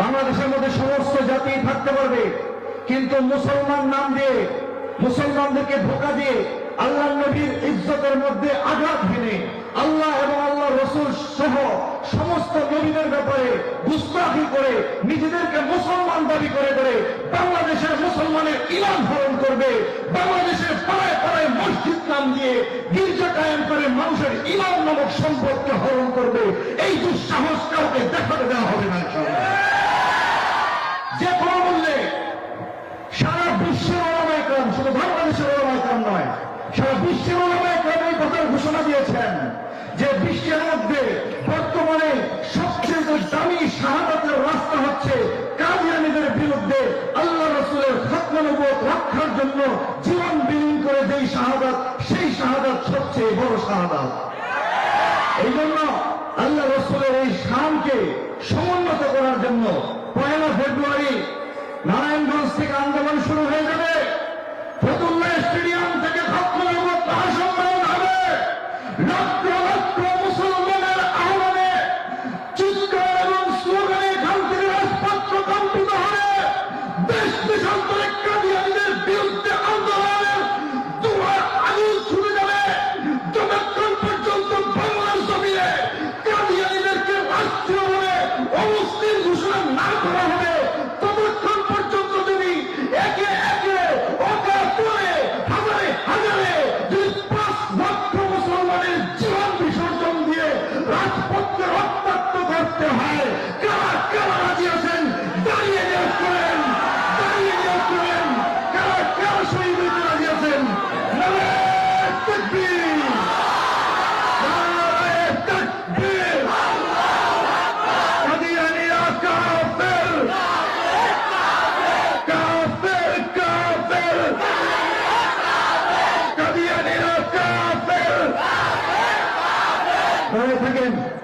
বাংলাদেশের মধ্যে সমস্ত জাতি থাকতে পারবে। কিন্তু মুসলমান নাম দিয়ে, মুসলমানদেরকে ধোকা দিয়ে আল্লাহ নবীর ইজ্জতের মধ্যে আঘাত হেনে আল্লাহ এবং আল্লাহ রসুল সহ সমস্ত নবীদের ব্যাপারে গুস্তাখি করে নিজেদেরকে মুসলমান দাবি করে করে বাংলাদেশের মুসলমানের ইমান হরণ করবে। বাংলাদেশের পাড়ায় পাড়ায় মসজিদ নাম দিয়ে গির্জা বিশ্বের এই কথার ঘোষণা দিয়েছেন যে বিশ্বের মধ্যে বর্তমানে সবচেয়ে দামি শাহাদাতের রাস্তা হচ্ছে কাদিয়ানিদের বিরুদ্ধে আল্লাহ রসুলের খতমানুবোধ রক্ষার জন্য জীবন বিলীন করে যেই শাহাদাত, সেই শাহাদাত সবচেয়ে বড় শাহাদাত। এই জন্য আল্লাহ রসুলের এই শানকে সমুন্নত করার জন্য পয়লা ফেব্রুয়ারি নারায়ণগঞ্জ থেকে আন্দোলন শুরু হয়ে যাবে। করা হবে পর্যন্ত যদি একে একে অকাতরে হাজারে হাজারে যদি পাঁচ লক্ষ মুসলমানের জীবন বিসর্জন দিয়ে করতে হয়।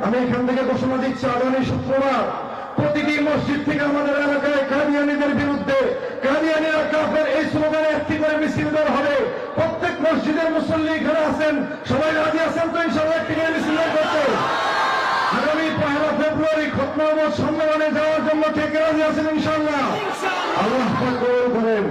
আমি এখান থেকে ঘোষণা দিচ্ছি, আগামী শুক্রবার প্রতিটি মসজিদ থেকে আমাদের এলাকায় কাদিয়ানিদের বিরুদ্ধে, কাদিয়ানিরা কাফের, এই স্লোগানে একটি করে মিছিল বের হবে। প্রত্যেক মসজিদের মুসল্লি এখানে আছেন, সবাই রাজি আছেন তো ইনশাল্লাহ একটি করে মিছিল বের করতে? আগামী পহেলা ফেব্রুয়ারি খতনাবাদ সম্মেলনে যাওয়ার জন্য কে কে রাজি আছেন ইনশাল্লাহ আল্লাহ করেন।